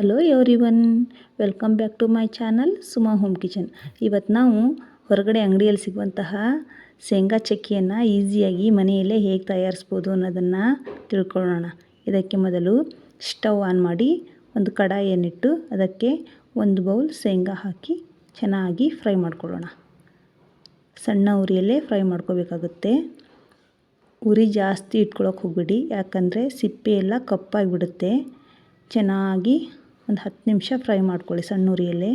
Hello everyone welcome back to my channel Suma home kitchen ಇವತ್ತು ನಾವು ಹೊರಗಡೆ ಅಂಗಡಿಯಲ್ಲಿ ಸಿಗುವಂತಹ ಶೇಂಗಾ ಚಕ್ಕಿಯನ್ನು ಈಸಿಯಾಗಿ ಮನೆಯಲ್ಲೇ ಹೇಗೆ ತಯಾರಿಸ್ಬೋದು ಅನ್ನೋದನ್ನು ತಿಳ್ಕೊಳ್ಳೋಣ. ಇದಕ್ಕೆ ಮೊದಲು ಸ್ಟವ್ ಆನ್ ಮಾಡಿ ಒಂದು ಕಡಾಯಿಯನ್ನಿಟ್ಟು ಅದಕ್ಕೆ ಒಂದು ಬೌಲ್ ಶೇಂಗಾ ಹಾಕಿ ಚೆನ್ನಾಗಿ ಫ್ರೈ ಮಾಡ್ಕೊಳ್ಳೋಣ. ಸಣ್ಣ ಉರಿಯಲ್ಲೇ ಫ್ರೈ ಮಾಡ್ಕೋಬೇಕಾಗುತ್ತೆ. ಉರಿ ಜಾಸ್ತಿ ಇಟ್ಕೊಳಕ್ಕೆ ಹೋಗ್ಬಿಡಿ, ಯಾಕಂದರೆ ಸಿಪ್ಪೆ ಎಲ್ಲ ಕಪ್ಪಾಗಿಬಿಡುತ್ತೆ ಚೆನ್ನಾಗಿ ಒಂದು ಹತ್ತು ನಿಮಿಷ ಫ್ರೈ ಮಾಡ್ಕೊಳ್ಳಿ ಸಣ್ಣ ಉರಿಯಲ್ಲಿ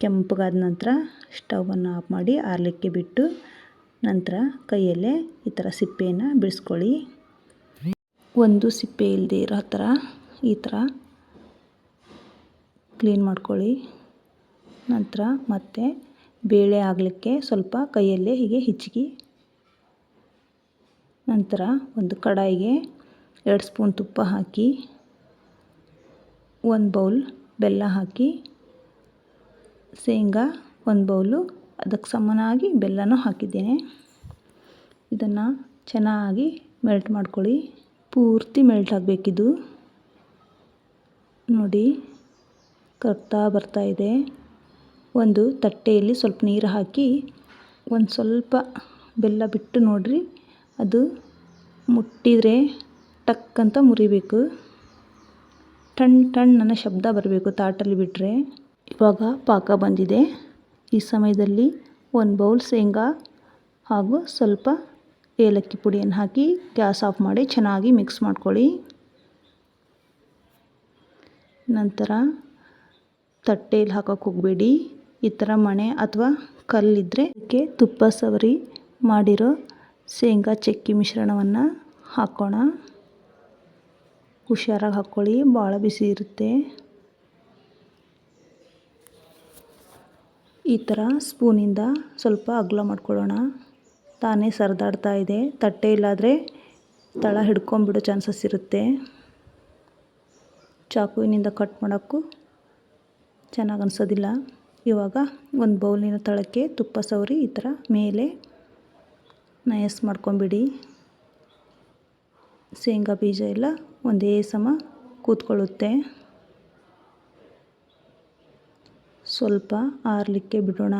ಕೆಂಪಗಾದ ನಂತರ ಸ್ಟವನ್ನು ಆಫ್ ಮಾಡಿ ಆರಲಿಕ್ಕೆ ಬಿಟ್ಟು ನಂತರ ಕೈಯಲ್ಲೇ ಈ ಥರ ಸಿಪ್ಪೆಯನ್ನು ಬಿಡಿಸ್ಕೊಳ್ಳಿ. ಒಂದು ಸಿಪ್ಪೆ ಇಲ್ಲದೆ ಇರೋ ಥರ ಈ ಥರ ಕ್ಲೀನ್ ಮಾಡ್ಕೊಳ್ಳಿ. ನಂತರ ಮತ್ತೆ ಬೇಳೆ ಆಗಲಿಕ್ಕೆ ಸ್ವಲ್ಪ ಕೈಯಲ್ಲೇ ಹೀಗೆ ಹಿಚ್ಕಿ ನಂತರ ಒಂದು ಕಡಾಯಿಗೆ ಎರಡು ಸ್ಪೂನ್ ತುಪ್ಪ ಹಾಕಿ ಒಂದು ಬೌಲ್ ಬೆಲ್ಲ ಹಾಕಿ, ಶೇಂಗಾ ಒಂದು ಬೌಲು, ಅದಕ್ಕೆ ಸಮನಾಗಿ ಬೆಲ್ಲನೂ ಹಾಕಿದ್ದೇನೆ. ಇದನ್ನು ಚೆನ್ನಾಗಿ ಮೆಲ್ಟ್ ಮಾಡ್ಕೊಳ್ಳಿ. ಪೂರ್ತಿ ಮೆಲ್ಟ್ ಆಗಬೇಕಿದು. ನೋಡಿ, ಕರ್ತಾ ಬರ್ತಾ ಇದೆ. ಒಂದು ತಟ್ಟೆಯಲ್ಲಿ ಸ್ವಲ್ಪ ನೀರು ಹಾಕಿ, ಒಂದು ಸ್ವಲ್ಪ ಬೆಲ್ಲ ಬಿಟ್ಟು ನೋಡಿರಿ, ಅದು ಮುಟ್ಟಿದರೆ ಟಕ್ ಅಂತ ಮುರಿಬೇಕು. ಟಣ್ ಅನ್ನೋ ಶಬ್ದ ಬರಬೇಕು ತಾಟಲ್ಲಿ ಬಿಟ್ಟರೆ ಇವಾಗ ಪಾಕ ಬಂದಿದೆ. ಈ ಸಮಯದಲ್ಲಿ ಒಂದು ಬೌಲ್ ಶೇಂಗಾ ಹಾಗೂ ಸ್ವಲ್ಪ ಏಲಕ್ಕಿ ಪುಡಿಯನ್ನು ಹಾಕಿ ಗ್ಯಾಸ್ ಆಫ್ ಮಾಡಿ ಚೆನ್ನಾಗಿ ಮಿಕ್ಸ್ ಮಾಡ್ಕೊಳ್ಳಿ. ನಂತರ ತಟ್ಟೆಯಲ್ಲಿ ಹಾಕೋಕೆ ಹೋಗಬೇಡಿ. ಈ ಥರ ಮಣೆ ಅಥವಾ ಕಲ್ಲಿದ್ದರೆ ಅದಕ್ಕೆ ತುಪ್ಪ ಸವರಿ ಮಾಡಿರೋ ಶೇಂಗಾ ಚಕ್ಕಿ ಮಿಶ್ರಣವನ್ನು ಹಾಕೋಣ. ಹುಷಾರಾಗಿ ಹಾಕ್ಕೊಳ್ಳಿ, ಭಾಳ ಬಿಸಿ ಇರುತ್ತೆ. ಈ ಥರ ಸ್ಪೂನಿಂದ ಸ್ವಲ್ಪ ಅಗಲ ಮಾಡ್ಕೊಳ್ಳೋಣ. ತಾನೇ ಸರಿದಾಡ್ತಾ ಇದೆ. ತಟ್ಟೆ ಇಲ್ಲಾದರೆ ತಳ ಹಿಡ್ಕೊಂಬಿಡೋ ಚಾನ್ಸಸ್ ಇರುತ್ತೆ. ಚಾಕುವಿನಿಂದ ಕಟ್ ಮಾಡೋಕ್ಕೂ ಚೆನ್ನಾಗಿ ಅನಿಸೋದಿಲ್ಲ. ಇವಾಗ ಒಂದು ಬೌಲಿನ ತಳಕ್ಕೆ ತುಪ್ಪ ಸವರಿ ಈ ಥರ ಮೇಲೆ ನಯಸ್ ಮಾಡ್ಕೊಂಬಿಡಿ. ಶೇಂಗಾ ಬೀಜ ಎಲ್ಲ ಒಂದೇ ಸಮ ಕೂತ್ಕೊಳ್ಳುತ್ತೆ. ಸ್ವಲ್ಪ ಆರಲಿಕ್ಕೆ ಬಿಡೋಣ.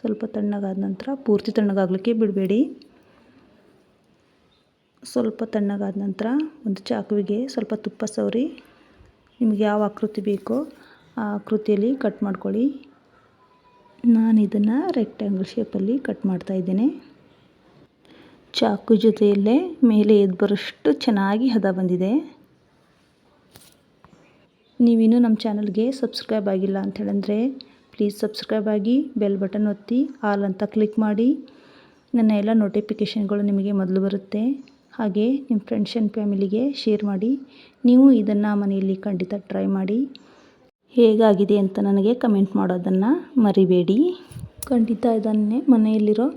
ಸ್ವಲ್ಪ ತಣ್ಣಗಾದ ನಂತರ ಪೂರ್ತಿ ತಣ್ಣಗಾಗಲಿಕ್ಕೆ ಬಿಡಬೇಡಿ. ಸ್ವಲ್ಪ ತಣ್ಣಗಾದ ನಂತರ ಒಂದು ಚಾಕುವಿಗೆ ಸ್ವಲ್ಪ ತುಪ್ಪ ಸವರಿ. ನಿಮಗೆ ಯಾವ ಆಕೃತಿ ಬೇಕೋ ಆ ಆಕೃತಿಯಲ್ಲಿ ಕಟ್ ಮಾಡ್ಕೊಳ್ಳಿ. ನಾನು ಇದನ್ನು ರೆಕ್ಟ್ಯಾಂಗಲ್ ಶೇಪಲ್ಲಿ ಕಟ್ ಮಾಡ್ತಾಯಿದ್ದೇನೆ ಚಾಕು ಜೊತೆಯಲ್ಲೇ ಮೇಲೆ ಎದ್ದು ಬರೋಷ್ಟು ಚೆನ್ನಾಗಿ ಹದ ಬಂದಿದೆ. ನೀವಿನ್ನೂ ನಮ್ಮ ಚಾನಲ್ಗೆ ಸಬ್ಸ್ಕ್ರೈಬ್ ಆಗಿಲ್ಲ ಅಂತ ಹೇಳಂದರೆ ಪ್ಲೀಸ್ ಸಬ್ಸ್ಕ್ರೈಬ್ ಆಗಿ ಬೆಲ್ ಬಟನ್ ಒತ್ತಿ ಆಲ್ ಅಂತ ಕ್ಲಿಕ್ ಮಾಡಿ. ನನ್ನ ಎಲ್ಲ ನೋಟಿಫಿಕೇಷನ್ಗಳು ನಿಮಗೆ ಮೊದಲು ಬರುತ್ತೆ. ಹಾಗೆ ನಿಮ್ಮ ಫ್ರೆಂಡ್ಸ್ ಆ್ಯಂಡ್ ಫ್ಯಾಮಿಲಿಗೆ ಶೇರ್ ಮಾಡಿ. ನೀವು ಇದನ್ನು ಮನೆಯಲ್ಲಿ ಖಂಡಿತ ಟ್ರೈ ಮಾಡಿ. ಹೇಗಾಗಿದೆ ಅಂತ ನನಗೆ ಕಮೆಂಟ್ ಮಾಡೋದನ್ನು ಮರಿಬೇಡಿ. ಖಂಡಿತ ಇದನ್ನೇ ಮನೆಯಲ್ಲಿರೋ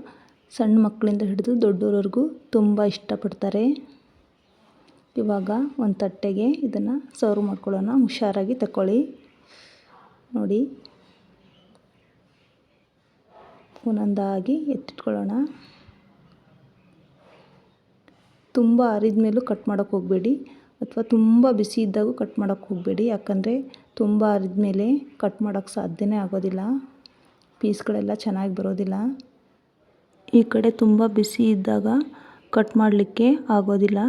ಸಣ್ಣ ಮಕ್ಕಳಿಂದ ಹಿಡಿದು ದೊಡ್ಡೋರವರೆಗೂ ತುಂಬ ಇಷ್ಟಪಡ್ತಾರೆ. ಇವಾಗ ಒಂದು ತಟ್ಟೆಗೆ ಇದನ್ನು ಸರ್ವ್ ಮಾಡ್ಕೊಳ್ಳೋಣ. ಹುಷಾರಾಗಿ ತಗೊಳ್ಳಿ ನೋಡಿ. ಒಂದೊಂದಾಗಿ ಎತ್ತಿಟ್ಕೊಳ್ಳೋಣ. ತುಂಬ ಹರಿದ ಮೇಲೂ ಕಟ್ ಮಾಡೋಕ್ಕೆ ಹೋಗಬೇಡಿ. ಅಥವಾ ತುಂಬ ಬಿಸಿ ಇದ್ದಾಗೂ ಕಟ್ ಮಾಡೋಕ್ಕೆ ಹೋಗಬೇಡಿ. ಯಾಕಂದರೆ ತುಂಬ ಆರಿದ ಮೇಲೆ ಕಟ್ ಮಾಡೋಕ್ಕೆ ಸಾಧ್ಯನೇ ಆಗೋದಿಲ್ಲ. ಪೀಸ್ಗಳೆಲ್ಲ ಚೆನ್ನಾಗಿ ಬರೋದಿಲ್ಲ. ಈ ಕಡೆ ತುಂಬ ಬಿಸಿ ಇದ್ದಾಗ ಕಟ್ ಮಾಡಲಿಕ್ಕೆ ಆಗೋದಿಲ್ಲ.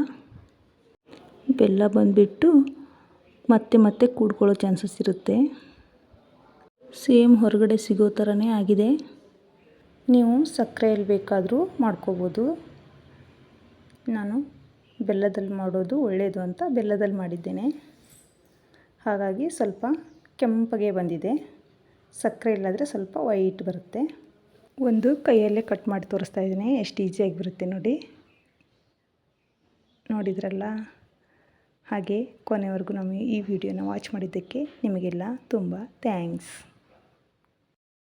ಬೆಲ್ಲ ಬಂದುಬಿಟ್ಟು ಮತ್ತೆ ಮತ್ತೆ ಕೂಡ್ಕೊಳ್ಳೋ ಚಾನ್ಸಸ್ ಇರುತ್ತೆ. ಸೇಮ್ ಹೊರಗಡೆ ಸಿಗೋ ಥರನೇ ಆಗಿದೆ. ನೀವು ಸಕ್ಕರೆಯಲ್ಲಿ ಬೇಕಾದರೂ ಮಾಡ್ಕೋಬೋದು. ನಾನು ಬೆಲ್ಲದಲ್ಲಿ ಮಾಡೋದು ಒಳ್ಳೆಯದು ಅಂತ ಬೆಲ್ಲದಲ್ಲಿ ಮಾಡಿದ್ದೇನೆ. ಹಾಗಾಗಿ ಸ್ವಲ್ಪ ಕೆಂಪಗೆ ಬಂದಿದೆ. ಸಕ್ಕರೆ ಇಲ್ಲಾದರೆ ಸ್ವಲ್ಪ ವೈಟ್ ಬರುತ್ತೆ. ಒಂದು ಕೈಯಲ್ಲೇ ಕಟ್ ಮಾಡಿ ತೋರಿಸ್ತಾ ಇದ್ದೀನಿ. ಎಷ್ಟು ಈಸಿಯಾಗಿ ಬರುತ್ತೆ ನೋಡಿ. ನೋಡಿದ್ರಲ್ಲ? ಹಾಗೆ ಕೊನೆವರೆಗೂ ನಮಗೆ ಈ ವಿಡಿಯೋನ ವಾಚ್ ಮಾಡಿದ್ದಕ್ಕೆ ನಿಮಗೆಲ್ಲ ತುಂಬ ಥ್ಯಾಂಕ್ಸ್